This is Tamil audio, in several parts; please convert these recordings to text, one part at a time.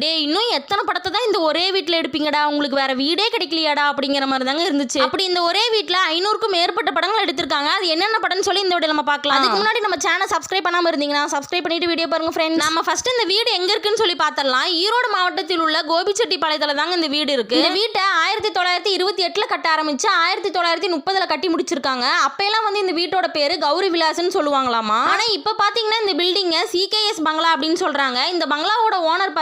டேய் இன்னும் எத்தனை படத்தை தான் இந்த ஒரே வீட்டில் எடுப்பீங்கடா? உங்களுக்கு வேற வீடே கிடைக்கலையாடா அப்படிங்கிற மாதிரி தாங்க இருந்துச்சு. அப்படி இந்த ஒரே வீட்டில் ஐநூறுக்கும் மேற்பட்ட படங்கள் எடுத்திருக்காங்க. அது என்னென்ன படம்னு சொல்லி இந்த வீடியோ நம்ம பார்க்கலாம். அதுக்கு முன்னாடி நம்ம சேனல் சப்ஸ்கிரைப் பண்ணாம இருந்தீங்கன்னா சப்ஸ்கிரைப் பண்ணிட்டு வீடியோ பாருங்க ஃப்ரெண்ட்ஸ் நம்ம ஃபர்ஸ்ட் இந்த வீடு எங்க இருக்குன்னு சொல்லி பார்த்தரலாம் ஈரோடு மாவட்டத்தில் உள்ள கோபிச்செட்டிப்பாளையத்துல தாங்க இந்த வீடு இருக்கு. இந்த வீட்டை ஆயிரத்தி தொள்ளாயிரத்தி இருபத்தி எட்டுல கட்ட ஆரம்பிச்சு ஆயிரத்தி தொள்ளாயிரத்தி முப்பதுல கட்டி முடிச்சிருக்காங்க. அப்பெல்லாம் வந்து இந்த வீட்டோட பேரு கௌரி விலாஸ்னு சொல்லுவாங்களாமா? ஆனா இப்ப பாத்தீங்கன்னா இந்த பில்டிங்க சிகேஎஸ் பங்களா அப்படின்னு சொல்றாங்க. இந்த பங்களாவோட ஓனர்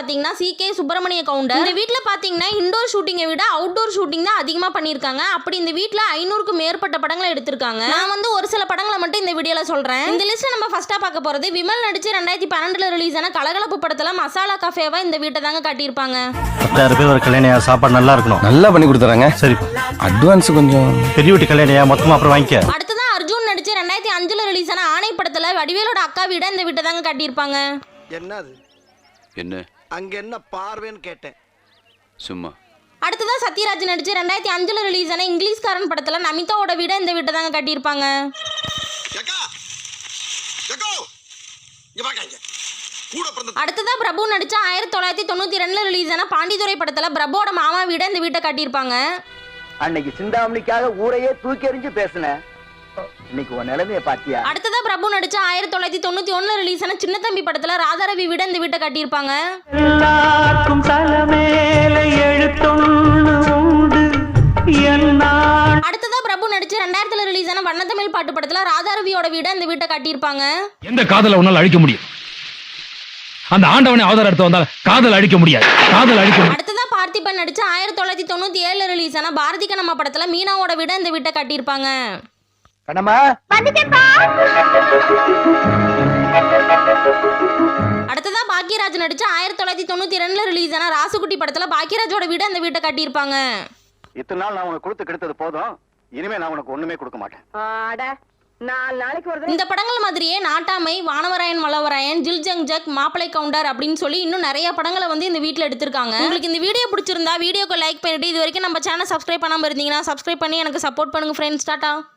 பாத்தீங்கன்னா சிகே சுப்பிரமணிய கவுண்டர். இந்த வீட்ல பாத்தீங்கன்னா இண்டோர் ஷூட்டிங்கை விட அவுட்டோர் ஷூட்டிங் தான் அதிகமா பண்ணிருக்காங்க அப்படி இந்த வீட்ல ஐநூறுக்கும் மேற்பட்ட படங்களை எடுத்திருக்காங்க. நான் வந்து ஒரு சில படங்களை மட்டும் இந்த வீடியோல சொல்றேன். இந்த லிஸ்ட்ல நம்ம ஃபர்ஸ்டா பார்க்க போறது விமல் நடிச்சு ரெண்டாயிரத்தி பன்னெண்டுல ரிலீஸ் ஆன கலகலப்பு படத்துல மசாலா கஃபேவா இந்த வீட்டை தாங்க காட்டியிருப்பாங்க. பத்தாயிரம் பேர் ஒரு கல்யாணியா சாப்பாடு நல்லா இருக்கணும். நல்லா பண்ணி கொடுத்துறாங்க. சரிப்பா அட்வான்ஸ் கொஞ்சம். பெரிய வீட்டு கல்யாணியா மொத்தமா அப்புறம் வாங்கிக்க. அடுத்ததான் அர்ஜுன் நடிச்சு ரெண்டாயிரத்தி அஞ்சுல ரிலீஸ் ஆன ஆணை படத்துல வடிவேலோட அக்கா வீட இந்த வீட்டை தாங்க காட்டியிருப்பாங்க. என்னது? என்ன? அங்க என்ன பார்வைன்னு கேட்டேன். சும்மா. அடுத்ததான் சத்யராஜ் நடிச்சு ரெண்டாயிரத்தி அஞ்சுல ரிலீஸ் ஆன இங்கிலீஷ்காரன் படத்துல நமிதாவோட வீட இந்த வீட்டை தாங்க கட்டியிருப்பாங்க அடுத்ததான் பிரபு நடிச்ச ஆயிரத்தி தொள்ளாயிரத்தி தொண்ணூத்தி ரெண்டுல ரிலீஸ் ஆன பாண்டித்துறை படத்துல பிரபுவோட மாமா வீட இந்த வீட்டை கட்டியிருப்பாங்க. அன்னைக்கு சிந்தாமணிக்காக ஊரையே தூக்கி எறிஞ்சு பேசினேன். இன்னைக்கு உன் நிலைமைய பாத்தியா அடுத்ததா பிரபு நடிச்ச ஆயிரத்தி தொள்ளாயிரத்தி தொண்ணூத்தி ஒண்ணுல ரிலீஸ் ஆன சின்ன தம்பி படத்துல ராதாரவி வீட இந்த வீட்டை கட்டியிருப்பாங்க. எல்லாருக்கும் தலைமேல எழுத்தொன்னு உண்டு. அடுத்ததா பிரபு நடிச்சு ரெண்டாயிரத்துல ரிலீஸ் ஆன வண்ணத்தமிழ் பாட்டு படத்துல ராதாரவியோட வீட இந்த வீட்டை கட்டியிருப்பாங்க. எந்த காதலை உன்னால் அழிக்க முடியும்? அந்த ஆண்டவனை அவதாரம் எடுத்து வந்தால் காதல் அழிக்க முடியாது. காதல் அழிக்க முடியாது. அடுத்ததா பார்த்திபன் நடிச்ச ஆயிரத்தி தொள்ளாயிரத்தி தொண்ணூத்தி ஏழுல ரிலீஸ் ஆன பாரதி கண்ணம்மா படத்துல மீனாவோட வீட இந்த வீட்டை கட்டியிருப்பாங்க. கண்ணம்மா. அடுத்ததா பாக்கியராஜ் நடிச்ச ஆயிரத்தி தொள்ளாயிரத்தி தொண்ணூத்தி ரெண்டுல ரிலீஸ் ஆன ராசுகுட்டி படத்துல பாக்கியராஜோட வீட இந்த வீட்டை கட்டியிருப்பாங்க. இத்தனை நாள் நான் உனக்கு கொடுத்து கெடுத்தது போதும். இனிமே நான் உனக்கு ஒண்ணுமே கொடுக்க மாட்டேன். இந்த படங்கள் மாதிரியே நாட்டாமை வானவராயன் மலவராயன் ஜில் ஜங் ஜக் மாப்பிளை கவுண்டர் அப்படின்னு சொல்லி இன்னும் நிறைய படங்களை வந்து இந்த வீட்டில் எடுத்திருக்காங்க. உங்களுக்கு இந்த வீடியோ பிடிச்சிருந்தா வீடியோக்கு லைக் பண்ணிட்டு இது வரைக்கும் நம்ம சேனல் சப்ஸ்கிரைப் பண்ணாம இருந்தீங்கன்னா சப்ஸ்கிரைப் பண்ணி எனக்கு சப்போர்ட் பண்ணுங்க ஃப்ரெண்ட்ஸ் டாட்டா.